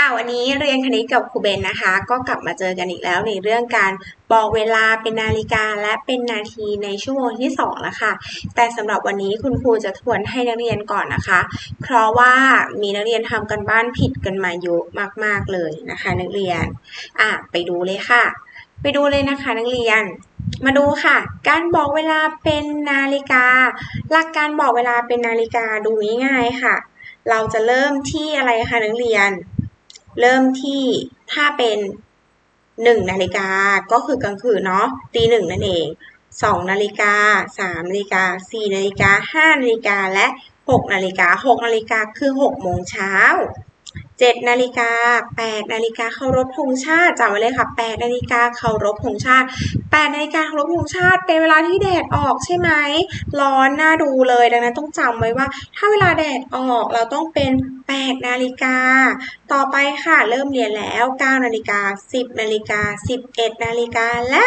ค่ะวันนี้เรียนคณิตกับครูเบนนะคะ ก็กลับมาเจอกันอีกแล้วในเรื่องการบอกเวลาเป็นนาฬิกาและเป็นนาทีในชั่วโมงที่2แล้วค่ะ แต่สำหรับวันนี้คุณครูจะทวนให้นักเรียนก่อนนะคะ เพราะว่ามีนักเรียนทำกันบ้านผิดกันมาเยอะมาก ๆเลยนะคะ นักเรียนอะไปดูเลยค่ะ ไปดูเลยนะคะ นักเรียนมาดูค่ะ การบอกเวลาเป็นนาฬิกา หลักการบอกเวลาเป็นนาฬิกาดูง่ายๆค่ะ เราจะเริ่มที่อะไรคะนักเรียน เริ่มที่ถ้าเป็นหนึ่งนาฬิกาก็คือกลางคืนเนาะตีหนึ่งนั่นเองสองนาฬิกาสามนาฬิกาสี่นาฬิกาห้านาฬิกาและหกนาฬิกาหกนาฬิกาคือหกโมงเช้าเจ็ดนาฬิกาแปดนาฬิกาเคารพธงชาติจำไว้เลยค่ะแปดนาฬิกาเคารพธงชาติแปดนาฬิกาเคารพธงชาติ เป็นเวลาที่แดดออกใช่ไหมร้อนน่าดูเลยดังนั้นต้องจำไว้ว่า ถ้าเวลาแดดออกเราต้องเป็น 8 นาฬิกา ต่อไปค่ะเริ่มเรียนแล้ว 9 นาฬิกา 10 นาฬิกา 11 นาฬิกา และ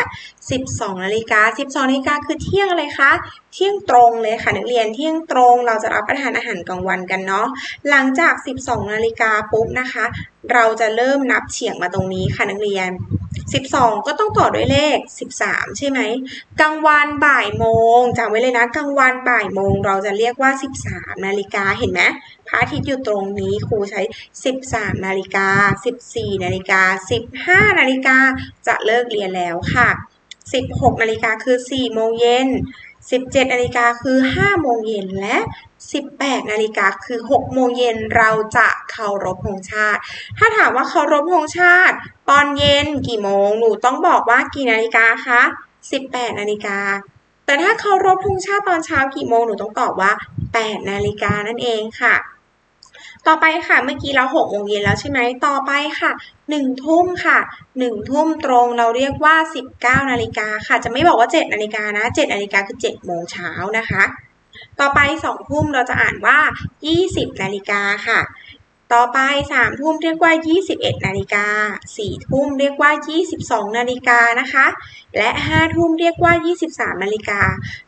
12 นาฬิกา 12 นาฬิกาคือเที่ยงอะไรคะเที่ยงตรงเลยค่ะนักเรียนเที่ยงตรงเราจะรับประทานอาหารกลางวันกันเนาะหลังจาก 12 นาฬิกาปุ๊บนะคะ เราจะเริ่มนับเฉียงมาตรงนี้ค่ะนักเรียน 12 ก็ต้องต่อด้วยเลข 13 ใช่ไหมกลางวันบ่ายโมงจำไว้เลยนะกลางวันบ่ายโมงเราจะเรียกว่า 13 นาฬิกาเห็นไหมพระอาทิตย์อยู่ตรงนี้ครูใช้ 13 นาฬิกา 14 นาฬิกา 15 นาฬิกาจะเลิกเรียนแล้วค่ะ 16 นาฬิกาคือ 4 โมงเย็น 17นาฬิกาคือ 5 โมงเย็นและ 18นาฬิกาคือ 6 โมงเย็นเราจะเคารพธงชาติ ถ้าถามว่าเคารพธงชาติ ตอนเย็นกี่โมง หนูต้องบอกว่ากี่นาฬิกาคะ 18นาฬิกา แต่ถ้าเคารพธงชาติตอนเช้ากี่โมง หนูต้องตอบว่า 8 นาฬิกานั่นเองค่ะ ต่อไปค่ะเมื่อกี้เราหกโมงเย็นแล้วใช่ไหมต่อไปค่ะหนึ่งทุ่มค่ะหนึ่งทุ่มตรงเราเรียกว่าสิบเก้านาฬิกาค่ะ จะไม่บอกว่าเจ็ดนาฬิกานะเจ็ดนาฬิกาคือเจ็ดโมงเช้านะคะ ต่อไปสองทุ่มเราจะอ่านว่ายี่สิบนาฬิกาค่ะ ต่อไป 3 ทุ่มเรียกว่า 21 นาฬิกา 4 ทุ่มเรียกว่า 22 นาฬิกานะคะ และ 5 ทุ่มเรียกว่า 23 นาฬิกา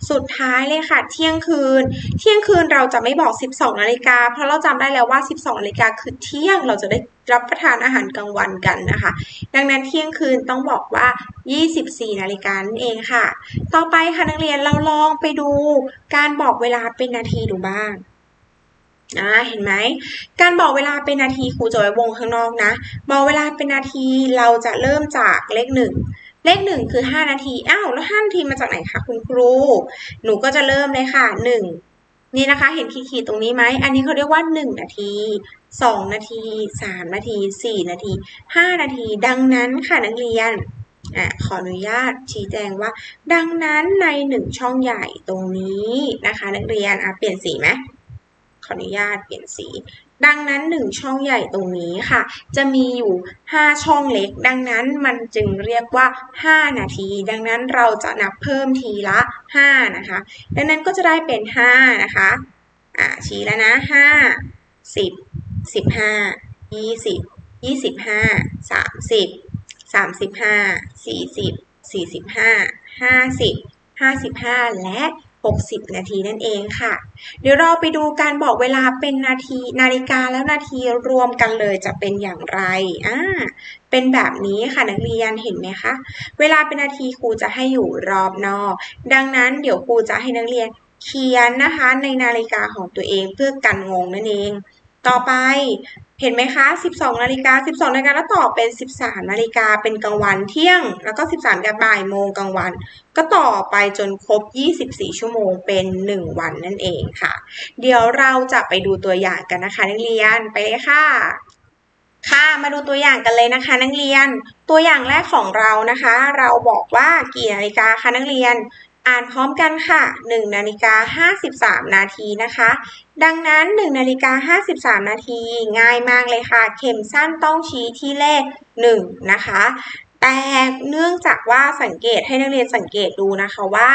สุดท้ายเลยค่ะ เที่ยงคืน เที่ยงคืนเราจะไม่บอก 12 นาฬิกา เพราะเราจำได้แล้วว่า 12 นาฬิกาคือเที่ยง เราจะได้รับประทานอาหารกลางวันกันนะคะ ดังนั้นเที่ยงคืนต้องบอกว่า 24 นาฬิกานั่นเองค่ะ ต่อไปค่ะนักเรียนเราลองไปดูการบอกเวลาเป็นนาทีดูบ้าง อ่าเห็นไหม การบอกเวลาเป็นนาทีครูจะไว้วงข้างนอกนะ บอกเวลาเป็นนาทีเราจะเริ่มจากเลขหนึ่งเลขหนึ่งคือ 5 นาที อ้าว แล้ว 5 นาทีมาจากไหนคะคุณครู หนูก็จะเริ่มเลยค่ะ 1 นี่นะคะ เห็นขีดๆตรงนี้ไหม อันนี้เขาเรียกว่า 1 นาที 2 นาที 3 นาที 4 นาที 5 นาที ดังนั้นค่ะนักเรียนอะขออนุญาตชี้แจงว่า ดังนั้นใน 1 ช่องใหญ่ตรงนี้นะคะ นักเรียนอะเปลี่ยนสีไหม ออนุญาตเปลี่ยนสี ดังนั้นหนึ่งช่องใหญ่ตรงนี้ค่ะ จะมีอยู่ 5 ช่องเล็ก ดังนั้นมันจึงเรียกว่า 5 นาที ดังนั้นเราจะนับเพิ่มทีละ 5 นะคะ ดังนั้นก็จะได้เป็น 5 นะคะ อ่าชี้แล้วนะ 5 10 15 20 25 30 35 40 45 50 55 และ 60 นาทีนั่นเองค่ะ เดี๋ยวเราไปดูการบอกเวลาเป็นนาทีนาฬิกาแล้วนาทีรวมกันเลยจะเป็นอย่างไรอ่าเป็นแบบนี้ค่ะนักเรียนเห็นไหมคะ เวลาเป็นนาทีครูจะให้อยู่รอบนอก ดังนั้นเดี๋ยวครูจะให้นักเรียนเขียนนะคะในนาฬิกาของตัวเองเพื่อกันงงนั่นเอง ต่อไปเห็นไหมคะ 12 นาฬิกา 12 นาฬิกาแล้วต่อเป็น 13 นาฬิกาเป็นกลางวันเที่ยง แล้วก็ 13กับบ่ายโมงกลางวัน ก็ต่อไปจนครบ 24 ชั่วโมงเป็น 1 วันนั่นเองค่ะ เดี๋ยวเราจะไปดูตัวอย่างกันนะคะนักเรียนไปเลยค่ะ ค่ะมาดูตัวอย่างกันเลยนะคะนักเรียน ตัวอย่างแรกของเรานะคะ เราบอกว่ากี่นาฬิกาคะนักเรียน อ่านพร้อมกันค่ะ 1 นาฬิกา 53 นาทีนะคะ ดังนั้น 1 นาฬิกา 53 นาทีง่ายมากเลยค่ะ เข็มสั้นต้องชี้ที่เลข 1 นะคะแต่เนื่องจากว่าสังเกตให้นักเรียนสังเกตดูนะคะว่า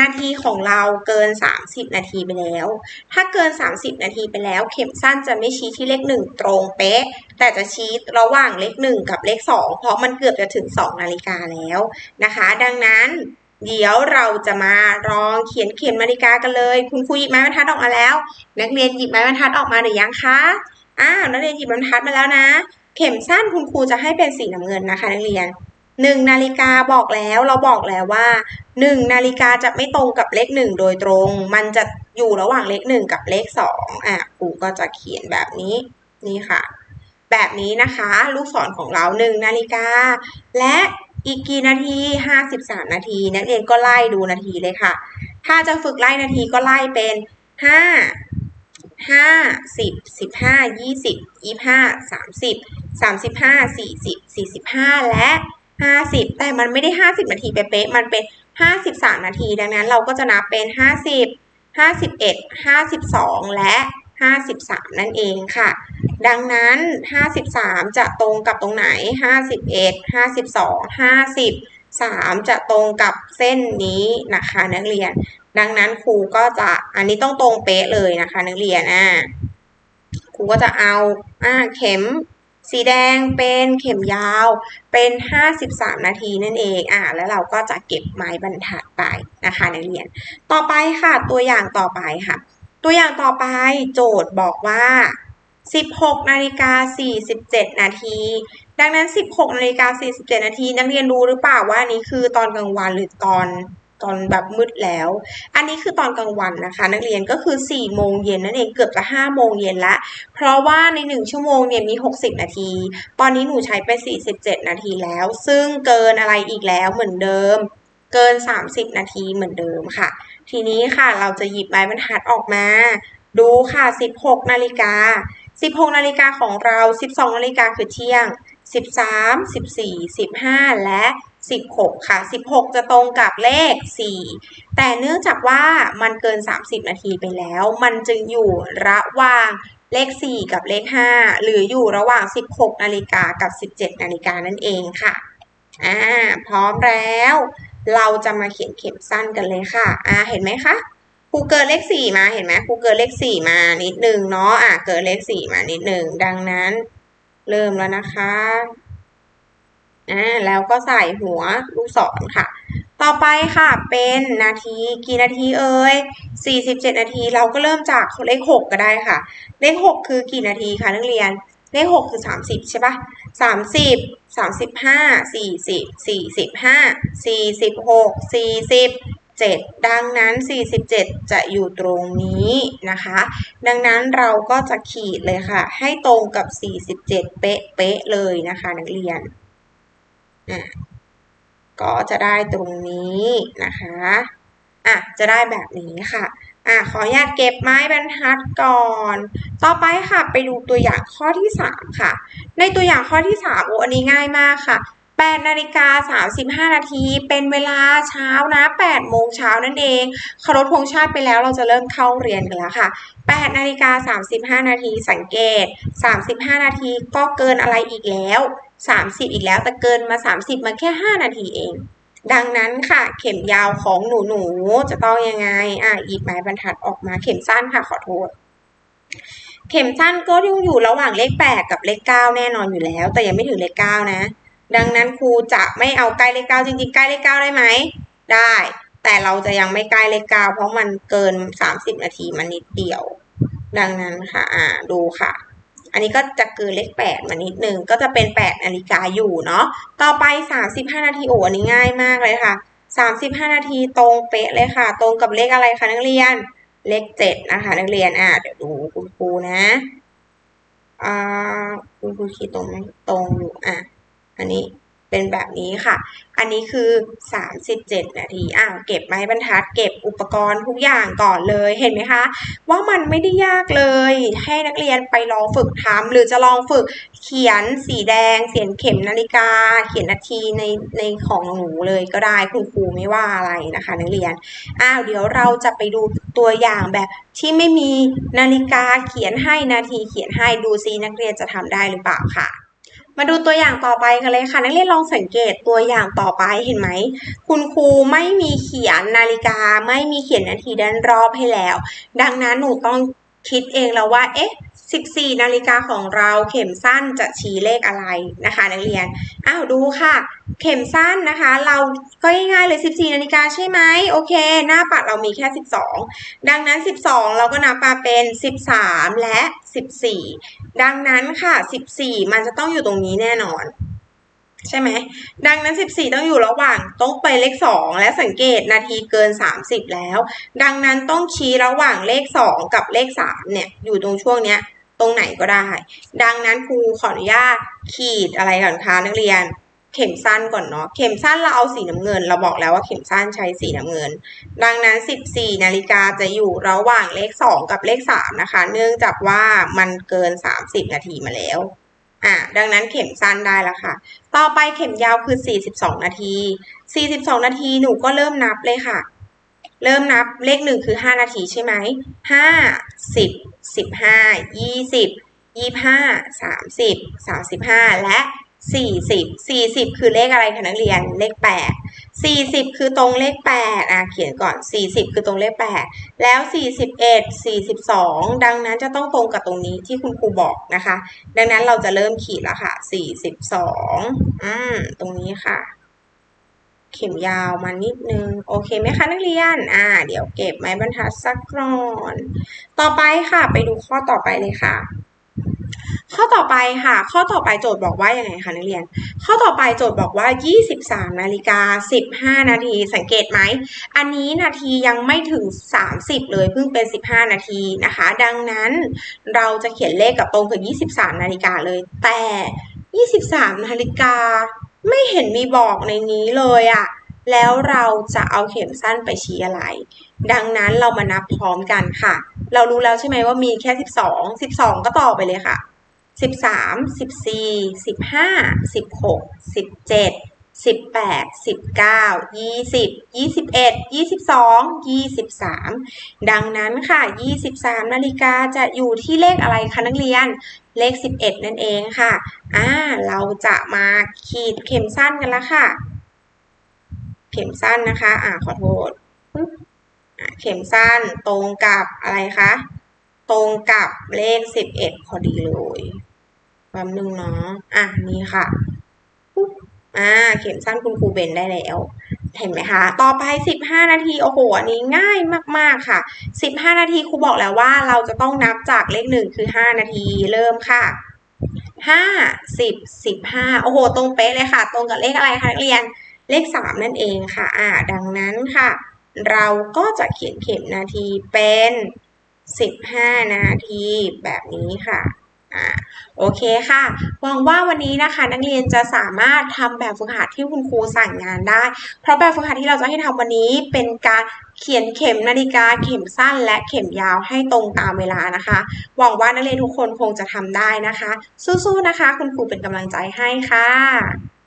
นาทีของเราเกิน 30 นาทีไปแล้ว ถ้าเกิน 30 นาทีไปแล้ว เข็มสั้นจะไม่ชี้ที่เลข 1 ตรงเป๊ะ แต่จะชี้ระหว่างเลข 1 กับเลข 2 เพราะมันเกือบจะถึง 2 นาฬิกาแล้วนะคะ ดังนั้น เดี๋ยวเราจะมาลองเขียนเข็มนาฬิกากันเลย คุณครูหยิบไม้บรรทัดออกมาแล้ว นักเรียนหยิบไม้บรรทัดออกมาหรือยังคะอ้าวนักเรียนหยิบบรรทัดมาแล้วนะ เข็มสั้นคุณครูจะให้เป็นสีน้ำเงินนะคะ นักเรียนหนึ่งนาฬิกาบอกแล้วเราบอกแล้วว่าหนึ่งนาฬิกาจะไม่ตรงกับเลขหนึ่งโดยตรง มันจะอยู่ระหว่างเลขหนึ่งกับเลขสองอะครูก็จะเขียนแบบนี้นี่ค่ะ แบบนี้นะคะ ลูกศรของเราหนึ่งนาฬิกาและ อีกกี่นาที 53 นาที นักเรียนก็ไล่ดูนาทีเลยค่ะ ถ้าจะฝึกไล่นาทีก็ไล่เป็น 5 5 10 15 20 25 30 35 40 45 และ 50 แต่มันไม่ได้ 50 นาทีเป๊ะๆมันเป็น 53 นาที ดังนั้นเราก็จะนับเป็น 50 51 52 และ 53 นั่นเองค่ะ ดังนั้น 53 จะตรงกับตรงไหน 51 52 53จะตรงกับเส้นนี้นะคะนักเรียน ดังนั้นครูก็จะอันนี้ต้องตรงเป๊ะเลยนะคะ นักเรียนอ่าครูก็จะเอาอ่าเข็มสีแดงเป็นเข็มยาวเป็น 53 นาทีนั่นเองอ่าแล้วเราก็จะเก็บไม้บรรทัดไปนะคะนักเรียน ต่อไปค่ะตัวอย่างต่อไปค่ะ ตัวอย่างต่อไปโจทย์บอกว่า 16นาฬิกา47 นาที ดังนั้น 16นาฬิกา47 นาที นักเรียนรู้หรือเปล่าว่านี้คือตอนกลางวันหรือตอนตอนแบบมืดแล้ว อันนี้คือตอนกลางวันนะคะ นักเรียนก็คือ4โมงเย็นนั่นเองเกือบจะ5โมงเย็นละ เพราะว่าใน 1 ชั่วโมงเนี่ยมี 60 นาที ตอนนี้หนูใช้ไป 47 นาทีแล้ว ซึ่งเกินอะไรอีกแล้วเหมือนเดิม เกิน 30 นาทีเหมือนเดิมค่ะ ทีนี้ค่ะเราจะหยิบไม้บรรทัดออกมา ดูค่ะ 16 นาฬิกา 16 นาฬิกาของเรา 12 นาฬิกาคือเที่ยง 13 14 15 และ 16 ค่ะ 16 จะตรงกับเลข 4 แต่เนื่องจากว่ามันเกิน 30 นาทีไปแล้ว มันจึงอยู่ระหว่างเลข 4 กับเลข 5 หรืออยู่ระหว่าง 16 นาฬิกากับ 17 นาฬิกานั่นเองค่ะ อ่า พร้อมแล้ว เราจะมาเขียนเข็มสั้นกันเลยค่ะ อ่า เห็นไหมคะ ครูเกินเลขสี่มาเห็นไหมครูเกินเลขสี่มานิดนึงเนาะ อะเกินเลขสี่มานิดนึง ดังนั้น เริ่มแล้วนะคะ อ่า แล้วก็ใส่หัวลูกศรค่ะ ต่อไปค่ะ เป็นนาที กี่นาทีเอ่ย47 นาที เราก็เริ่มจากเลข 6 ก็ได้ค่ะ เลข 6 คือกี่นาทีคะนักเรียน เลข6คือ30ใช่ปะ30 35 40 45 46 40 7ดังนั้น 47 จะอยู่ตรงนี้นะคะ ดังนั้นเราก็จะขีดเลยค่ะ ให้ตรงกับ 47 เป๊ะๆเลยนะคะ นักเรียนอะก็จะได้ตรงนี้นะคะ อะ จะได้แบบนี้ค่ะ อะขออนุญาตเก็บไม้บรรทัดก่อน ต่อไปค่ะไปดูตัวอย่างข้อที่ 3 ค่ะ ในตัวอย่างข้อที่3โอ้อันนี้ง่ายมากค่ะ8นาฬิกา35 นาที เป็นเวลาเช้านะ8โมงเช้านั่นเองเคารพธงชาติไปแล้วเราจะเริ่มเข้าเรียนกันแล้วค่ะ8นาฬิกา35 นาทีสังเกต 35 นาทีก็เกินอะไรอีกแล้ว 30 อีกแล้วแต่เกินมา 30 มาแค่ 5 นาทีเอง ดังนั้นค่ะเข็มยาวของหนูหนูจะต้องยังไง อะหยิบไม้บรรทัดออกมาเข็มสั้นค่ะขอโทษ เข็มสั้นก็ยังอยู่ระหว่างเลข8กับเลข9แน่นอนอยู่แล้ว แต่ยังไม่ถึงเลข9นะ ดังนั้นครูจะไม่เอาใกล้เลข9จริงๆใกล้เลข9ได้ไหมได้ แต่เราจะยังไม่ใกล้เลข9เพราะมันเกิน30นาทีมานิดเดียว ดังนั้นค่ะ อ่าดูค่ะ อันนี้ก็จะเกินเลข8มานิดนึงก็จะเป็น 8นาฬิกาอยู่เนาะต่อไป 35 นาทีโอ้อันนี้ง่ายมากเลยค่ะ 35 นาทีตรงเป๊ะเลยค่ะ ตรงกับเลขอะไรคะนักเรียนเลข7นะคะ นักเรียนอ่าเดี๋ยวดูคุณครูนะอ่าคุณครูคิดตรงไหมตรงอยู่อะอันนี้ เป็นแบบนี้ค่ะ อันนี้คือ 37 นาทีอ่าเก็บไม้บรรทัด เก็บอุปกรณ์ทุกอย่างก่อนเลยเห็นไหมคะ ว่ามันไม่ได้ยากเลย ให้นักเรียนไปลองฝึกทำหรือจะลองฝึกเขียนสีแดง เขียนเข็มนาฬิกา เขียนนาทีในในของหนูเลยก็ได้คุณครูไม่ว่าอะไรนะคะนักเรียนอ้าวเดี๋ยวเราจะไปดูตัวอย่างแบบที่ไม่มีนาฬิกาเขียนให้นาทีเขียนให้ดูซินักเรียนจะทำได้หรือเปล่าค่ะ มาดูตัวอย่างต่อไปกันเลยค่ะ นักเรียนลองสังเกตตัวอย่างต่อไปเห็นไหม คุณครูไม่มีเขียนนาฬิกา ไม่มีเขียนนาทีด้านรอบให้แล้ว ดังนั้นหนูต้องคิดเองแล้วว่า เอ๊ะ 14 นาฬิกาของเราเข็มสั้นจะชี้เลขอะไรนะคะ นักเรียน อ้าวดูค่ะ เข็มสั้นนะคะ เราก็ง่ายๆเลย 14 นาฬิกาใช่ไหมโอเค หน้าปัดเรามีแค่ 12 ดังนั้น 12 เราก็นับมาเป็น 13 และ 14 ดังนั้นค่ะ 14 มันจะต้องอยู่ตรงนี้แน่นอน ใช่ไหม ดังนั้น 14 ต้องอยู่ระหว่างต้องไปเลข 2 และสังเกตนาทีเกิน 30 แล้ว ดังนั้นต้องชี้ระหว่างเลข 2 กับเลข 3 เนี่ย อยู่ตรงช่วงเนี้ย ตรงไหนก็ได้ ดังนั้นครูขออนุญาตขีดอะไรก่อนคะนักเรียน เข็มสั้นก่อนเนาะ เข็มสั้นเราเอาสีน้ำเงิน เราบอกแล้วว่าเข็มสั้นใช้สีน้ำเงิน ดังนั้น 14 นาฬิกาจะอยู่ระหว่างเลข 2 กับเลข 3 นะคะ เนื่องจากว่ามันเกิน 30 นาทีมาแล้ว อะ ดังนั้นเข็มสั้นได้แล้วค่ะ ต่อไปเข็มยาวคือ 42 นาที 42 นาทีหนูก็เริ่มนับเลยค่ะ เริ่มนับเลขหนึ่งคือ 5 นาทีใช่ไหม5 10 15 20 25 30 35และ 40 40 คือเลขอะไรคะนักเรียนเลข 8 40 คือตรงเลข8อะเขียนก่อน 40 คือตรงเลข 8 แล้ว 41 42 ดังนั้นจะต้องตรงกับตรงนี้ที่คุณครูบอกนะคะ ดังนั้นเราจะเริ่มขีดแล้วค่ะ 42อืมตรงนี้ค่ะ เข็มยาวมานิดนึง โอเคไหมคะนักเรียน อ่า เดี๋ยวเก็บไม้บรรทัดสักก่อน ต่อไปค่ะ ไปดูข้อต่อไปเลยค่ะ ข้อต่อไปค่ะ ข้อต่อไปโจทย์บอกว่ายังไงคะนักเรียน ข้อต่อไปโจทย์บอกว่า 23นาฬิกา15 นาทีสังเกตไหม อันนี้นาทียังไม่ถึง 30 เลยเพิ่งเป็น 15 นาทีนะคะ ดังนั้นเราจะเขียนเลขกับตรงกับ23 นาฬิกาเลย แต่ 23 นาฬิกาไม่เห็นมีบอกในนี้เลยอะแล้วเราจะเอาเข็มสั้นไปชี้อะไร ดังนั้นเรามานับพร้อมกันค่ะ เรารู้แล้วใช่ไหมว่ามีแค่ 12 12 ก็ต่อไปเลยค่ะ 13 14 15 16 17 18 19 20 21 22 23ดังนั้นค่ะ23นาฬิกาจะอยู่ที่เลขอะไรคะนักเรียนเลข11นั่นเองค่ะอ่าเราจะมาขีดเข็มสั้นกันล้วค่ะ เข็มสั้นนะคะอ่าขอโทษเข็มสั้นตรงกับอะไรคะ ตรงกับเลข11พอดีเลย แป๊บนึงเนาะอะนี่ค่ะปุ๊บอ่าเข็มสั้นคุณครูเบนได้แล้วเห็นไหมคะ ต่อไป 15 นาที โอ้โห อันนี้ง่ายมาก ๆ ค่ะ 15 นาทีครูบอกแล้วว่าเราจะต้องนับจากเลขหนึ่งคือ 5 นาที เริ่มค่ะ 5 10 15 โอ้โห ตรงเป๊ะเลยค่ะ ตรงกับเลขอะไรคะนักเรียน เลข 3 นั่นเองค่ะ อ่า ดังนั้นค่ะ เราก็จะเขียนเข็มนาทีเป็น 15 นาทีแบบนี้ค่ะ โอเคค่ะหวังว่าวันนี้นะคะ นักเรียนจะสามารถทำแบบฝึกหัดที่คุณครูสั่งงานได้ เพราะแบบฝึกหัดที่เราจะให้ทำวันนี้เป็นการเขียนเข็มนาฬิกา เข็มสั้น และเข็มยาวให้ตรงตามเวลานะคะหวังว่านักเรียนทุกคนคงจะทำได้นะคะ สู้ๆนะคะ คุณครูเป็นกำลังใจให้ค่ะ